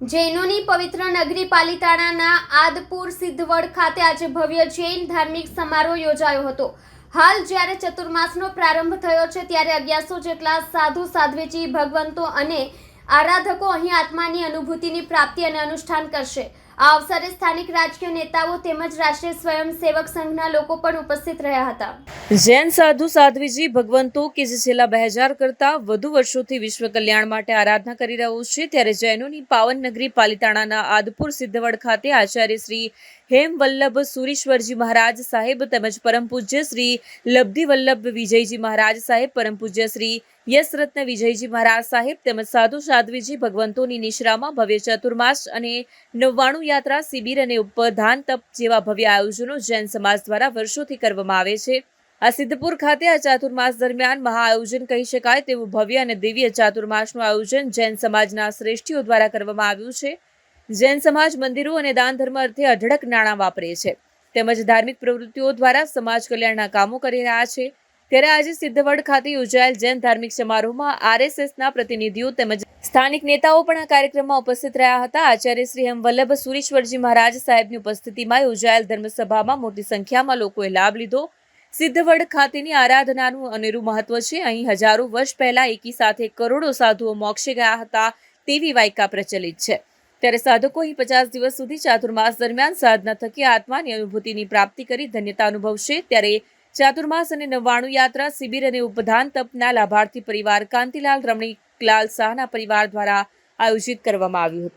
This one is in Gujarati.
જૈનોની પવિત્ર નગરી પાલિતાણાના આદપુર સિદ્ધવડ ખાતે આજે ભવ્ય જૈન ધાર્મિક સમારોહ યોજાયો હતો. હાલ જ્યારે ચતુર્માસનો પ્રારંભ થયો છે, ત્યારે અગિયારસો જેટલા સાધુ, સાધ્વીજી, ભગવંતો અને આરાધકો અહીં આત્માની અનુભૂતિની પ્રાપ્તિ અને અનુષ્ઠાન કરશે. આ અવસરે સ્થાનિક રાજકીય નેતાઓ તેમજ રાષ્ટ્રીય સ્વયંસેવક સંઘના લોકો પણ ઉપસ્થિત રહ્યા હતા. જૈન સાધુ સાધ્વીજી ભગવંતો કે જે છેલ્લા બે હજાર કરતા વધુ વર્ષોથી વિશ્વ કલ્યાણ માટે આરાધના કરી રહ્યું છે, ત્યારે જૈનોની પાવન નગરી પાલિતાણાના આદપુર સિદ્ધવડ ખાતે આચાર્ય શ્રી હેમ વલ્લભ સુરીશ્વરજી મહારાજ સાહેબ તેમજ પરમ પૂજ્ય શ્રી લબ્ધિ વલ્લભ વિજયજી મહારાજ સાહેબ, પરમ પૂજ્ય શ્રી યશ રત્ન વિજયજી મહારાજ સાહેબ તેમજ સાધુ સાધ્વીજી ભગવંતોની નિશ્રામાં ભવ્ય ચતુર્માસ અને નવ્વાણું યાત્રા, શિબિર અને ઉપધાન તપ જેવા ભવ્ય આયોજનો જૈન સમાજ દ્વારા વર્ષોથી કરવામાં આવે છે. આ સિદ્ધપુર ખાતે આ ચાતુર્માસ દરમિયાન મહા આયોજન કહી શકાય તેવું ભવ્ય અને દિવ્ય ચાતુર્માસનું આયોજન જૈન સમાજના શ્રેષ્ઠીઓ દ્વારા કરવામાં આવ્યું છે. જૈન સમાજ મંદિરો અને દાન ધર્મ અર્થે અઢળક નાણાં વાપરે છે. તેમજ ધાર્મિક પ્રવૃત્તિઓ દ્વારા સમાજ કલ્યાણના કામો કરી રહ્યા છે. ત્યારે આજે સિદ્ધવડ ખાતે યોજાયેલ જૈન ધાર્મિક સમારોહમાં આરએસએસના પ્રતિનિધિઓ તેમજ સ્થાનિક નેતાઓ પણ આ કાર્યક્રમમાં ઉપસ્થિત રહ્યા હતા. આચાર્ય શ્રી હેમવલ્લભ સુરેશ્વરજી મહારાજ સાહેબની ઉપસ્થિતિમાં યોજાયેલ ધર્મસભામાં મોટી સંખ્યામાં લોકોએ લાભ લીધો. સિદ્ધવડ ખાતેની આરાધનાનું અનેરું મહત્વ છે. અહીં હજારો વર્ષ પહેલા એકી સાથે કરોડો સાધુઓ મોક્ષે ગયા હતા તેવી વાયકા પ્રચલિત છે. ત્યારે સાધકો અહીં પચાસ દિવસ સુધી ચાતુર્માસ દરમિયાન સાધના થકી આત્માની અનુભૂતિની પ્રાપ્તિ કરી ધન્યતા અનુભવશે. ત્યારે ચાતુર્માસ અને નવ્વાણું યાત્રા, શિબિર અને ઉપધાન તપના લાભાર્થી પરિવાર કાંતિલાલ રમણીકલાલ શાહના પરિવાર દ્વારા આયોજિત કરવામાં આવ્યું હતું.